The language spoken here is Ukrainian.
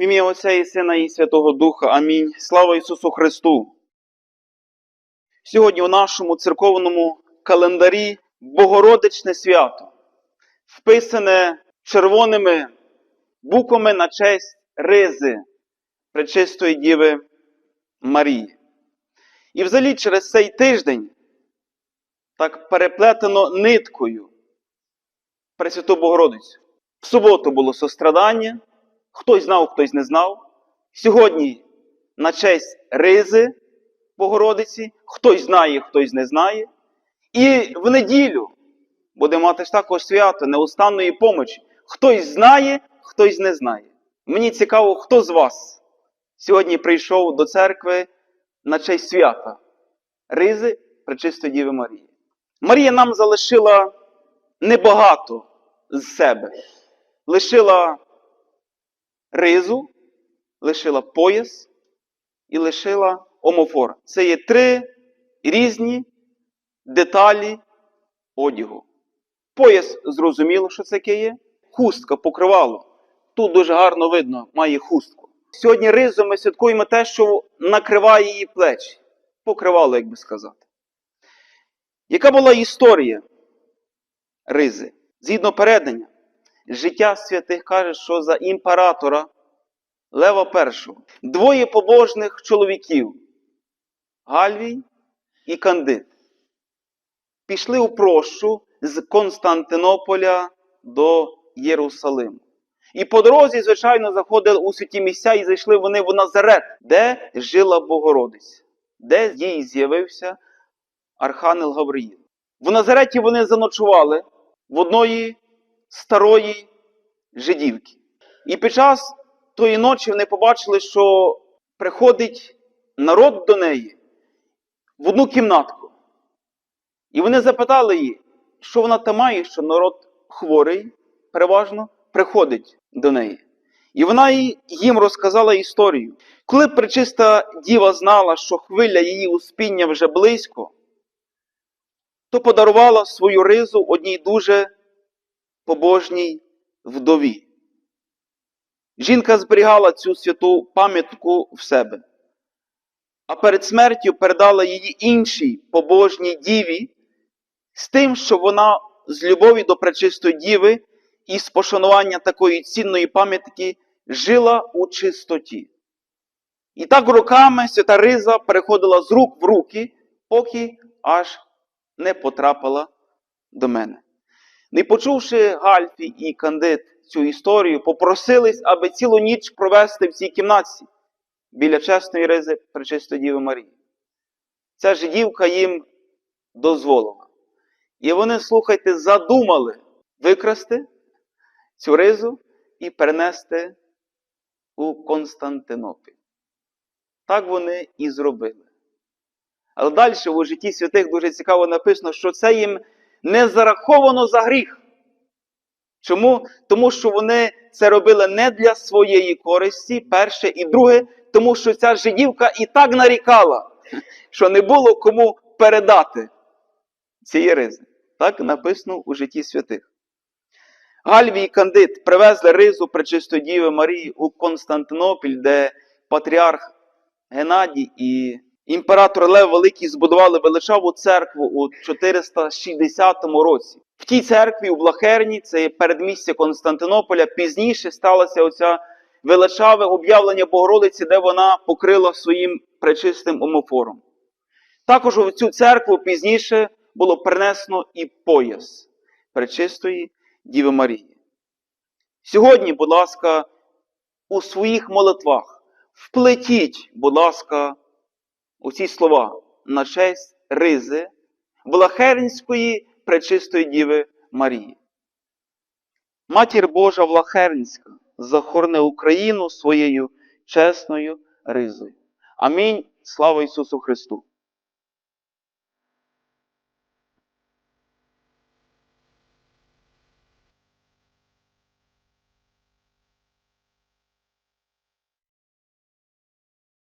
В ім'я Отця і Сина і Святого Духа. Амінь. Слава Ісусу Христу! Сьогодні у нашому церковному календарі Богородичне свято, вписане червоними буквами на честь Ризи Пречистої Діви Марії. І взагалі через цей тиждень так переплетено ниткою Пресвяту Богородицю. В суботу було сострадання, хтось знав, хтось не знав. Сьогодні на честь Ризи Богородиці, хтось знає, хтось не знає. І в неділю буде мати ж також свято неустанної помочі. Хтось знає, хтось не знає. Мені цікаво, хто з вас сьогодні прийшов до церкви на честь свята Ризи Пречистої Діви Марії. Марія нам залишила небагато з себе. Лишила ризу, лишила пояс і лишила омофор. Це є три різні деталі одягу. Пояс зрозуміло, що це таке є. Хустка покривало. Тут дуже гарно видно, має хустку. Сьогодні ризу ми святкуємо те, що накриває її плечі. Покривало, як би сказати. Яка була історія ризи? Згідно передання, життя святих каже, що за імператора Лева І двоє побожних чоловіків Гальвій і Кандид пішли у прощу з Константинополя до Єрусалиму. І по дорозі, звичайно, заходили у святі місця і зайшли вони в Назарет, де жила Богородиця, де їй з'явився Архангел Гавриїл. В Назареті вони заночували в одної старої жидівки. І під час тої ночі вони побачили, що приходить народ до неї в одну кімнатку. І вони запитали її, що вона там має, що народ хворий, переважно, приходить до неї. І вона їм розказала історію. Коли пречиста діва знала, що хвиля її успіння вже близько, то подарувала свою ризу одній дуже побожній вдові. Жінка зберігала цю святу пам'ятку в себе, а перед смертю передала її іншій побожній діві з тим, що вона з любові до пречистої діви і з пошанування такої цінної пам'ятки жила у чистоті. І так роками свята Риза переходила з рук в руки, поки аж не потрапила до мене. Не почувши Гальфі і Кандид цю історію, попросились, аби цілу ніч провести в цій кімнаті біля чесної ризи Пречистої Діви Марії. Ця жидівка їм дозволила. І вони, слухайте, задумали викрасти цю ризу і перенести у Константинопіль. Так вони і зробили. Але далі у житті святих дуже цікаво написано, що це їм не зараховано за гріх. Чому? Тому що вони це робили не для своєї користі, перше, і друге, тому що ця жидівка і так нарікала, що не було кому передати цієї ризи. Так написано у житті святих. Гальвій і Кандид привезли ризу Пречистої Діви Марії у Константинопіль, де патріарх Геннадій і імператор Лев Великий збудували величаву церкву у 460 році. В тій церкві у Блахерні, це передмістя Константинополя, пізніше сталося оця величаве об'явлення Богородиці, де вона покрила своїм пречистим омофором. Також у цю церкву пізніше було принесено і пояс пречистої Діви Марії. Сьогодні, будь ласка, у своїх молитвах вплетіть, будь ласка, у ці слова на честь ризи Влахернської пречистої Діви Марії. Матір Божа Влахернська захорне Україну своєю чесною ризою. Амінь. Слава Ісусу Христу!